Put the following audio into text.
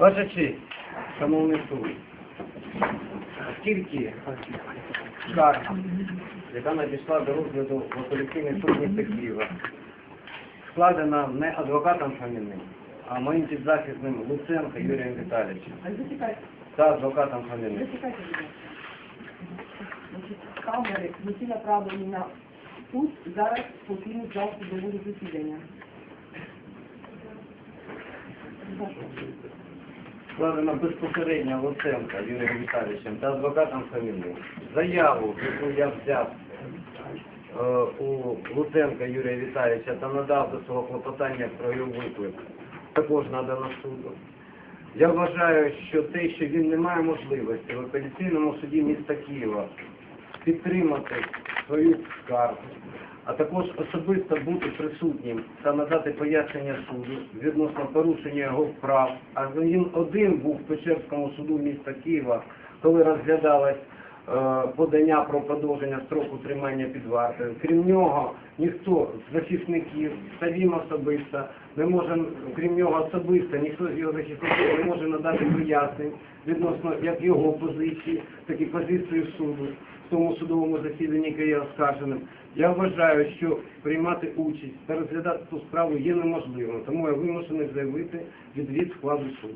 Честь, шановний суд, оскільки скарга, яка надійшла до розгляду в апеляційний суд міста Києва, складена не адвокатом Фоміним, а моїм підзахисним Луценко Юрієм Віталійовичем та адвокатом. Значить, камери, які направлені на суд, зараз покинуть зал судового засідання. Складена безпосередньо Луценка Юрієм Віталійовичем та адвокатом Фоміним. Заяву, яку я взяв е, у Луценка Юрія Віталійовича та надав до свого клопотання про його виклик, також надано суду. Я вважаю, що те, що він не має можливості в апеляційному суді міста Києва підтримати свою скаргу, а також особисто бути присутнім та надати пояснення суду відносно порушення його прав. А він один був в Печерському суду міста Києва, коли розглядалось е, подання про продовження строку тримання під вартою. Крім нього, ніхто з захисників, та особисто, не може, крім нього особисто, ніхто з його захисників не може надати пояснень відносно як його позиції, так і позиції суду в тому судовому засіданні, яке є оскарженим. Я вважаю, що приймати участь та розглядати ту справу є неможливим, тому я вимушений заявити відвід складу суду.